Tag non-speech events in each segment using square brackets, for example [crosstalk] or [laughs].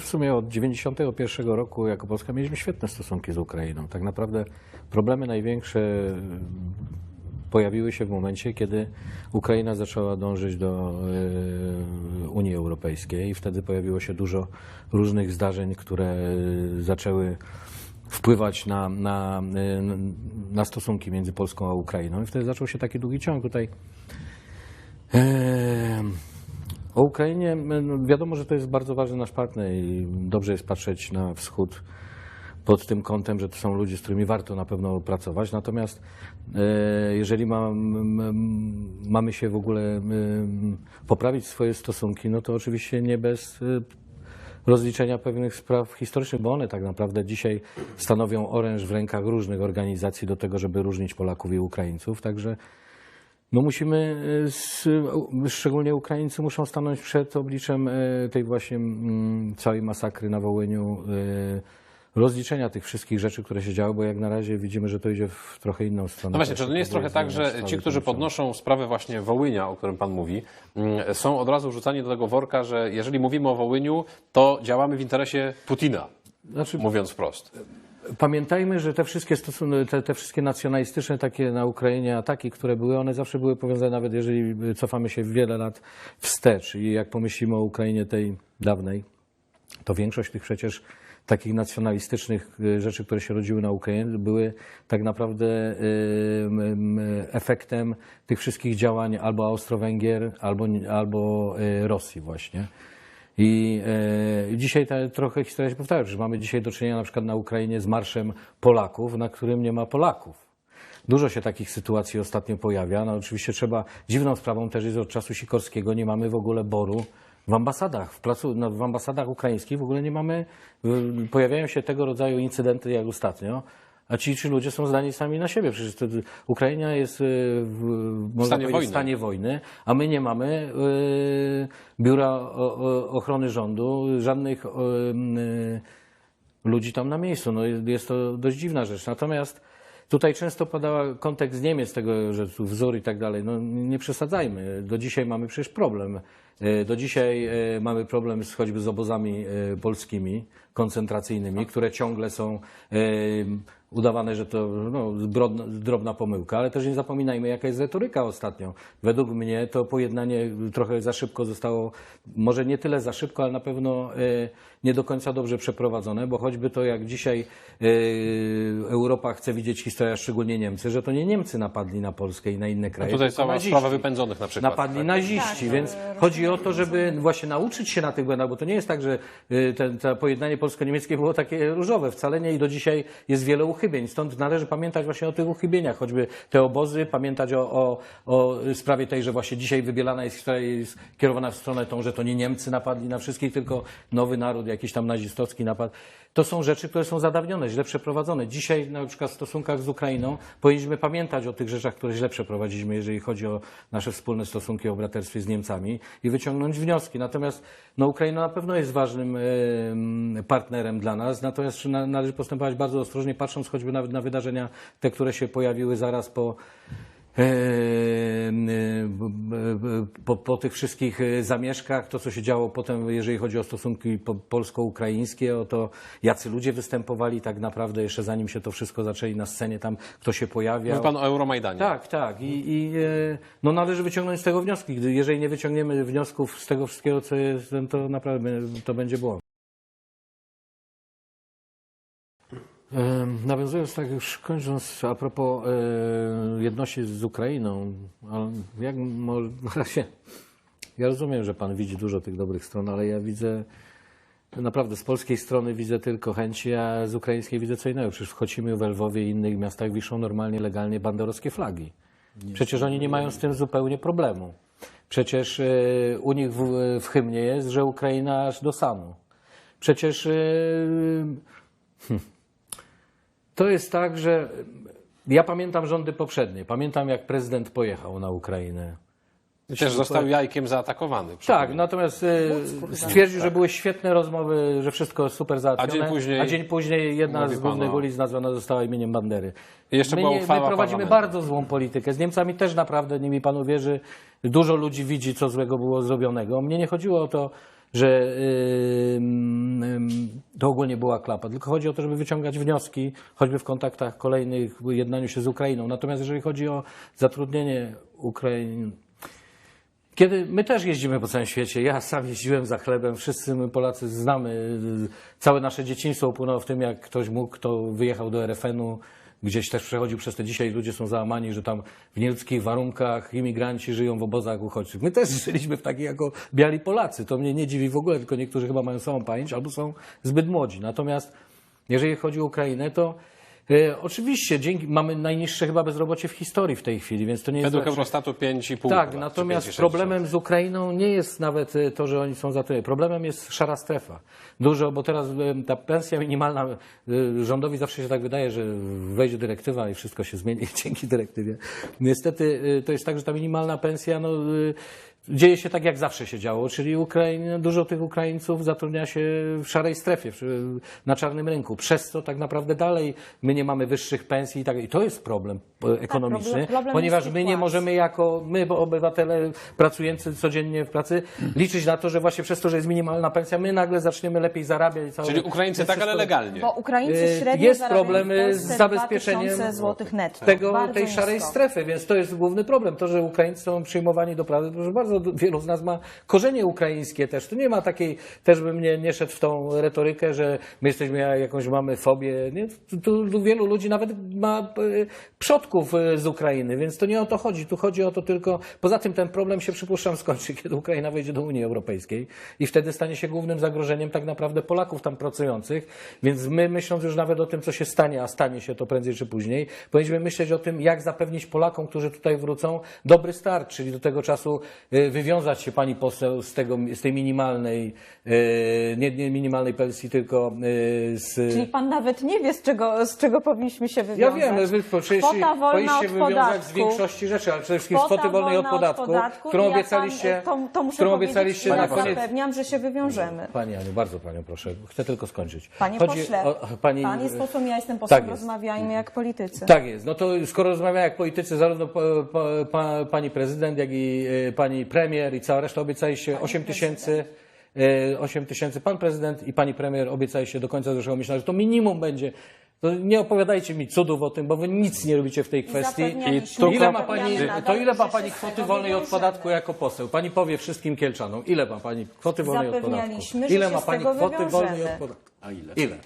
W sumie od 91 roku jako Polska mieliśmy świetne stosunki z Ukrainą. Tak naprawdę problemy największe mm, pojawiły się w momencie, kiedy Ukraina zaczęła dążyć do e, Unii Europejskiej i wtedy pojawiło się dużo różnych zdarzeń, które e, zaczęły wpływać na, na, e, na stosunki między Polską a Ukrainą. I wtedy zaczął się taki długi ciąg tutaj. O Ukrainie no, wiadomo, że to jest bardzo ważny nasz partner i dobrze jest patrzeć na wschód pod tym kątem, że to są ludzie, z którymi warto na pewno pracować. Natomiast e, jeżeli mamy się w ogóle poprawić swoje stosunki, no to oczywiście nie bez e, rozliczenia pewnych spraw historycznych, bo one tak naprawdę dzisiaj stanowią oręż w rękach różnych organizacji do tego, żeby różnić Polaków i Ukraińców. Także no musimy, e, szczególnie Ukraińcy muszą stanąć przed obliczem e, tej właśnie mm, całej masakry na Wołyniu, e, rozliczenia tych wszystkich rzeczy, które się działy, bo jak na razie widzimy, że to idzie w trochę inną stronę. No właśnie, czy to nie jest trochę tak, że ci, którzy podnoszą sprawę właśnie Wołynia, o którym Pan mówi, mm, są od razu rzucani do tego worka, że jeżeli mówimy o Wołyniu, to działamy w interesie Putina, Znaczy, mówiąc wprost. Pamiętajmy, że te wszystkie stosunki, te, te wszystkie nacjonalistyczne takie na Ukrainie ataki, które były, one zawsze były powiązane, nawet jeżeli cofamy się wiele lat wstecz i jak pomyślimy o Ukrainie tej dawnej, to większość tych przecież takich nacjonalistycznych y, rzeczy, które się rodziły na Ukrainie, były tak naprawdę efektem tych wszystkich działań albo Austro-Węgier, albo, albo y, Rosji właśnie. I e, dzisiaj ta, trochę historia się powtarza, że mamy dzisiaj do czynienia na przykład na Ukrainie z marszem Polaków, na którym nie ma Polaków. Dużo się takich sytuacji ostatnio pojawia. No oczywiście trzeba, dziwną sprawą też jest od czasu Sikorskiego, nie mamy w ogóle boru w ambasadach, w, placu, no, w ambasadach ukraińskich w ogóle nie mamy, pojawiają się tego rodzaju incydenty jak ostatnio. A ci, ci ludzie są zdani sami na siebie. Przecież to, Ukraina jest y, w, można stanie powiedzieć, wojny. stanie wojny, a my nie mamy y, biura o, o, ochrony rządu, żadnych y, ludzi tam na miejscu. No, jest- to dość dziwna rzecz. Natomiast tutaj często podała kontekst Niemiec tego, że tu wzór i tak dalej. No, nie przesadzajmy. Do dzisiaj mamy przecież problem. Do dzisiaj mamy problem z, choćby z obozami polskimi, koncentracyjnymi, które ciągle są udawane, że to no, drobna pomyłka, ale też nie zapominajmy, jaka jest retoryka ostatnio. Według mnie to pojednanie trochę za szybko zostało, może nie tyle za szybko, ale na pewno y, nie do końca dobrze przeprowadzone, bo choćby to, jak dzisiaj y, Europa chce widzieć historię, a szczególnie Niemcy, że to nie Niemcy napadli na Polskę i na inne kraje. Tutaj tylko cała naziści. sprawa wypędzonych na przykład. Napadli tak? naziści, Tak, więc e, chodzi o to, żeby właśnie nauczyć się na tych błędach, bo to nie jest tak, że y, ten, to pojednanie polsko-niemieckie było takie różowe. Wcale nie i do dzisiaj jest wiele uchybień. Stąd należy pamiętać właśnie o tych uchybieniach, choćby te obozy, pamiętać o, o, o sprawie tej, że właśnie dzisiaj wybielana jest historia jest kierowana w stronę tą, że to nie Niemcy napadli na wszystkich, tylko nowy naród, jakiś tam nazistowski napad. To są rzeczy, które są zadawnione, źle przeprowadzone. Dzisiaj na przykład w stosunkach z Ukrainą powinniśmy pamiętać o tych rzeczach, które źle przeprowadziliśmy, jeżeli chodzi o nasze wspólne stosunki o braterstwie z Niemcami i wyciągnąć wnioski. Natomiast no, Ukraina na pewno jest ważnym em, partnerem dla nas, natomiast na- należy postępować bardzo ostrożnie, patrząc choćby nawet na wydarzenia, te, które się pojawiły zaraz po b- b- po, po tych wszystkich y, zamieszkach, to co się działo potem, jeżeli chodzi o stosunki po- polsko-ukraińskie, o to jacy ludzie występowali tak naprawdę jeszcze zanim się to wszystko zaczęli na scenie, tam kto się pojawiał. Mówi Pan o Euromajdanie. Tak, tak. I, i e, no należy wyciągnąć z tego wnioski. Jeżeli nie wyciągniemy wniosków z tego wszystkiego, co jest, to naprawdę to będzie błąd. Nawiązując tak już kończąc, a propos e, jedności z Ukrainą, ale jak może, na [laughs] razie, ja rozumiem, że Pan widzi dużo tych dobrych stron, ale ja widzę naprawdę z polskiej strony widzę tylko chęci, a z ukraińskiej widzę co innego. Przecież w Chocimiu, w Lwowie i innych miastach wiszą normalnie, legalnie banderowskie flagi. Przecież oni nie mają z tym zupełnie problemu. Przecież e, u nich w, w hymnie jest, że Ukraina aż do Sanu. Przecież e, hmm, to jest tak, że ja pamiętam rządy poprzednie. Pamiętam, jak prezydent pojechał na Ukrainę. Też został jajkiem zaatakowany. Tak, natomiast e, stwierdził, że były świetne rozmowy, że wszystko super załatwione. A dzień później- a dzień później jedna z głównych o- ulic nazwana została imieniem Bandery. I jeszcze my, była my prowadzimy parlamentu. bardzo złą politykę. Z Niemcami też naprawdę, nie mi pan uwierzy, dużo ludzi widzi, co złego było zrobionego. Mnie nie chodziło o to, że to ogólnie była klapa, tylko chodzi o to, żeby wyciągać wnioski, choćby w kontaktach kolejnych, w jednaniu się z Ukrainą. Natomiast jeżeli chodzi o zatrudnienie Ukraiń, kiedy my też jeździmy po całym świecie, ja sam jeździłem za chlebem, wszyscy my Polacy znamy, y, całe nasze dzieciństwo upłynęło w tym, jak ktoś mógł, kto wyjechał do RFN-u, gdzieś też przechodził przez te dzisiaj ludzie są załamani, że tam w nieludzkich warunkach imigranci żyją w obozach uchodźczych. My też [laughs] żyliśmy w takich jako biali Polacy, to mnie nie dziwi w ogóle, tylko niektórzy chyba mają samą pamięć albo są zbyt młodzi. Natomiast jeżeli chodzi o Ukrainę, to oczywiście dzięki, mamy najniższe chyba bezrobocie w historii w tej chwili, więc to nie jest Według. Eurostatu 5,5. Tak, chyba, natomiast czy 5,6. problemem z Ukrainą nie jest nawet y, to, że oni są za to. Problemem jest szara strefa. Dużo, bo teraz y, ta pensja minimalna, rządowi zawsze się tak wydaje, że wejdzie dyrektywa i wszystko się zmieni [laughs] dzięki dyrektywie. Niestety to jest tak, że ta minimalna pensja, no, dzieje się tak, jak zawsze się działo, czyli Ukraiń, dużo tych Ukraińców zatrudnia się w szarej strefie, na czarnym rynku. Przez to tak naprawdę dalej my nie mamy wyższych pensji i tak. I to jest problem e, ekonomiczny, problem- problem ponieważ my nie płac. możemy jako my, bo obywatele pracujący codziennie w pracy, liczyć na to, że właśnie przez to, że jest minimalna pensja, my nagle zaczniemy lepiej zarabiać. i Całe, Czyli Ukraińcy tak, ale legalnie. Bo Ukraińcy Y, średnio jest problem, z zabezpieczeniem 2000 złotych netto. tego, Bardzo tej szarej nisko. strefy, więc to jest główny problem. To, że Ukraińcy są przyjmowani do pracy, proszę bardzo, wielu z nas ma korzenie ukraińskie też. Tu nie ma takiej, też bym nie, nie szedł w tą retorykę, że my jesteśmy, jakąś mamy fobię. Nie? Tu, tu, wielu ludzi nawet ma e, przodków e, z Ukrainy, więc to nie o to chodzi. Tu chodzi o to tylko, poza tym ten problem się przypuszczam skończy, kiedy Ukraina wejdzie do Unii Europejskiej i wtedy stanie się głównym zagrożeniem tak naprawdę Polaków tam pracujących, więc my myśląc już nawet o tym, co się stanie, a stanie się to prędzej czy później, powinniśmy myśleć o tym, jak zapewnić Polakom, którzy tutaj wrócą, dobry start, czyli do tego czasu e, wywiązać się pani poseł z, tego, z tej minimalnej, e, nie, nie minimalnej pensji, tylko e, z... Czyli pan nawet nie wie, z czego, z czego powinniśmy się Ja wywiązać. wiem, wy po- powinniście od wywiązać z większości rzeczy, ale przede wszystkim z kwoty wolnej od podatku, podatku którą ja obiecaliście, Pan, to, którą obiecaliście ja na koniec. zapewniam, że się wywiążemy. Pani Aniu, bardzo Panią proszę, chcę tylko skończyć. Panie Chodzi pośle, o- pani, pan jest posłem, ja jestem posłem, tak jest. rozmawiajmy jak politycy. Tak jest. No to skoro rozmawiamy jak politycy, zarówno pa, pa, pa, pani prezydent, jak i e, pani premier i cała reszta obiecaliście 8 tysięcy. e, 8 tysięcy. Pan prezydent i pani premier obiecaliście do końca zeszłego miesiąca, że to minimum będzie. To nie opowiadajcie mi cudów o tym, bo wy nic nie robicie w tej kwestii. zapewnialiśmy, To ile ma pani, to ile ma pani się z kwoty tego wolnej od wywiążemy. podatku jako poseł? Pani powie wszystkim Kielczanom, ile ma pani kwoty wolnej od podatku? Zapewnialiśmy, że Ile się ma z pani tego kwoty wolnej od podatku? A ile? Ile?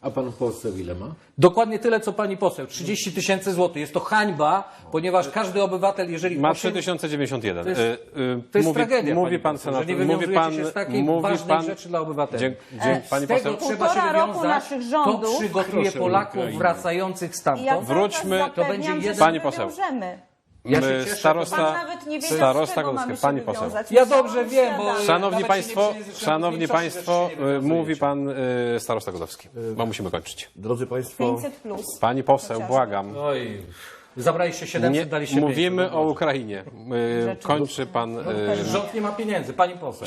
A pan poseł ile ma? Dokładnie tyle, co pani poseł. 30 tysięcy złotych. Jest to hańba, ponieważ każdy obywatel, jeżeli... Ma osiem- 3091. To jest- Y, y, To jest mówi, tragedia, Mówi pani pan poseł, że senator, nie mówi pan, się z mówi ważnej pan, rzeczy dla obywateli. Dzięk, dzięk, pani Z tego poseł. trzeba się Półtora roku wywiązać. naszych rządów. To przygotuje Proszę, Polaków wracających I ja stamtąd. cały czas Wróćmy- zapewniam, to będzie że jeden- Pani poseł. wywiążemy. Ja się cieszę, starosta- Pan nawet nie wiedział, Starosta mamy się pani poseł. wywiązać. Ja dobrze wiem, bo-. Szanowni Nawet Państwo, nie szanowni większości państwo, rzeczy nie y, mówi pan y, starosta Godowski. Bo musimy kończyć. Drodzy Państwo, 500 plus. Pani poseł, Chociażby. błagam. Oj, zabraliście 700, Nie, daliście mówimy 500. o Ukrainie. Y, Kończy pan. y, Rząd nie ma pieniędzy, pani poseł.